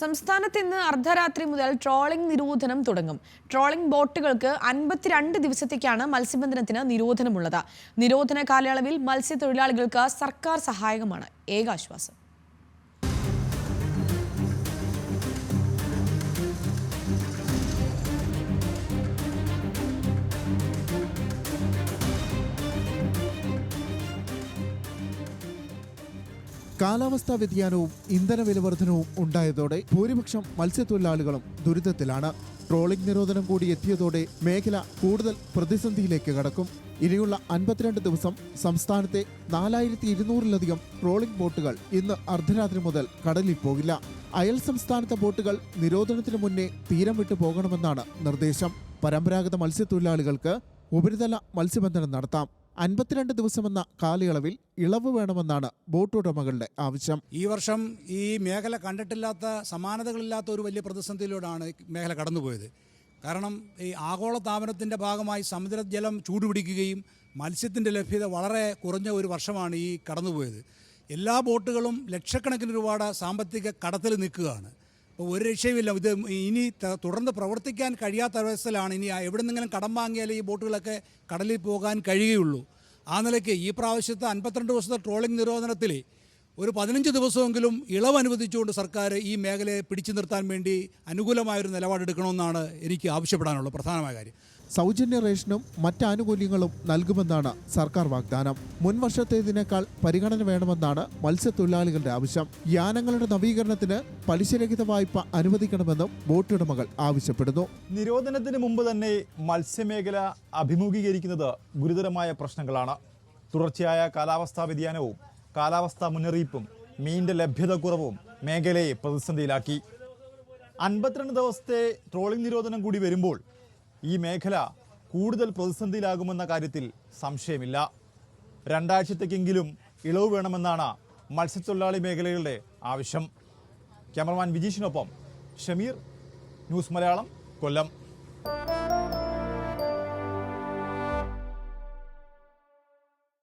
സംസ്ഥാനത്ത് ഇന്ന് അർദ്ധരാത്രി മുതൽ ട്രോളിംഗ് നിരോധനം തുടങ്ങും. ട്രോളിംഗ് ബോട്ടുകൾക്ക് അൻപത്തിരണ്ട് ദിവസത്തേക്കാണ് മത്സ്യബന്ധനത്തിന് നിരോധനമുള്ളത്. നിരോധന കാലയളവിൽ മത്സ്യത്തൊഴിലാളികൾക്ക് സർക്കാർ സഹായകമാണ്. ഏകാശ്വാസം. കാലാവസ്ഥാ വ്യതിയാനവും ഇന്ധന വിലവർധനവും ഉണ്ടായതോടെ ഭൂരിപക്ഷം മത്സ്യത്തൊഴിലാളികളും ദുരിതത്തിലാണ്. ട്രോളിംഗ് നിരോധനം കൂടി എത്തിയതോടെ മേഖല കൂടുതൽ പ്രതിസന്ധിയിലേക്ക് കടക്കും. ഇനിയുള്ള അൻപത്തിരണ്ട് ദിവസം സംസ്ഥാനത്തെ നാലായിരത്തി ഇരുന്നൂറിലധികം ട്രോളിംഗ് ബോട്ടുകൾ ഇന്ന് അർദ്ധരാത്രി മുതൽ കടലിൽ പോകില്ല. അയൽ സംസ്ഥാനത്തെ ബോട്ടുകൾ നിരോധനത്തിന് മുന്നേ തീരം വിട്ടു പോകണമെന്നാണ് നിർദ്ദേശം. പരമ്പരാഗത മത്സ്യത്തൊഴിലാളികൾക്ക് ഉപരിതല മത്സ്യബന്ധനം നടത്താം. അൻപത്തിരണ്ട് ദിവസമെന്ന കാലയളവിൽ ഇളവ് വേണമെന്നാണ് ബോട്ട് ഉടമകളുടെ ആവശ്യം. ഈ വർഷം ഈ മേഖല കണ്ടിട്ടില്ലാത്ത സമാനതകളില്ലാത്ത ഒരു വലിയ പ്രതിസന്ധിയിലൂടെയാണ് മേഖല കടന്നുപോയത്. കാരണം ഈ ആഗോള താപനത്തിന്റെ ഭാഗമായി സമുദ്രജലം ചൂടുപിടിക്കുകയും മത്സ്യത്തിന്റെ ലഭ്യത വളരെ കുറഞ്ഞ ഒരു വർഷമാണ് ഈ കടന്നുപോയത്. എല്ലാ ബോട്ടുകളും ലക്ഷക്കണക്കിന് ഒരുപാട് സാമ്പത്തിക കടത്തിൽ നിൽക്കുകയാണ്. ഒരു രക്ഷയുമില്ല. ഇത് ഇനി തുടർന്ന് പ്രവർത്തിക്കാൻ കഴിയാത്ത അവസ്ഥയിലാണ് ഇനി എവിടെ നിന്നെങ്കിലും കടം വാങ്ങിയാലേ ഈ ബോട്ടുകളൊക്കെ കടലിൽ പോകാൻ കഴിയുകയുള്ളൂ. ആ നിലയ്ക്ക് ഈ പ്രാവശ്യത്തെ അൻപത്തിരണ്ട് ദിവസത്തെ ട്രോളിംഗ് നിരോധനത്തിൽ ഒരു പതിനഞ്ച് ദിവസമെങ്കിലും ഇളവ് അനുവദിച്ചുകൊണ്ട് സർക്കാർ ഈ മേഖലയെ പിടിച്ചു നിർത്താൻ വേണ്ടി അനുകൂലമായൊരു നിലപാടെടുക്കണമെന്നാണ് എനിക്ക് ആവശ്യപ്പെടാനുള്ള പ്രധാനമായ കാര്യം. സൗജന്യ റേഷനും മറ്റ് ആനുകൂല്യങ്ങളും നൽകുമെന്നാണ് സർക്കാർ വാഗ്ദാനം. മുൻവർഷത്തേതിനേക്കാൾ പരിഗണന വേണമെന്നാണ് മത്സ്യത്തൊഴിലാളികളുടെ ആവശ്യം. യാനങ്ങളുടെ നവീകരണത്തിന് പലിശരഹിത വായ്പ അനുവദിക്കണമെന്നും ബോട്ടുടമകൾ ആവശ്യപ്പെടുന്നു. നിരോധനത്തിന് മുമ്പ് തന്നെ മത്സ്യമേഖല അഭിമുഖീകരിക്കുന്നത് ഗുരുതരമായ പ്രശ്നങ്ങളാണ്. തുടർച്ചയായ കാലാവസ്ഥാ വ്യതിയാനവും കാലാവസ്ഥാ മുന്നറിയിപ്പും മീനിന്റെ ലഭ്യതക്കുറവും മേഖലയെ പ്രതിസന്ധിയിലാക്കി. അൻപത്തിരണ്ട് ദിവസത്തെ ട്രോളിംഗ് നിരോധനം കൂടി വരുമ്പോൾ ഈ മേഖല കൂടുതൽ പ്രതിസന്ധിയിലാകുമെന്ന കാര്യത്തിൽ സംശയമില്ല. രണ്ടാഴ്ചത്തേക്കെങ്കിലും ഇളവ് വേണമെന്നാണ് മത്സ്യത്തൊഴിലാളി മേഖലകളുടെ ആവശ്യം. ക്യാമറമാൻ വിജീഷിനൊപ്പം ഷമീർ ന്യൂസ് മലയാളം കൊല്ലം.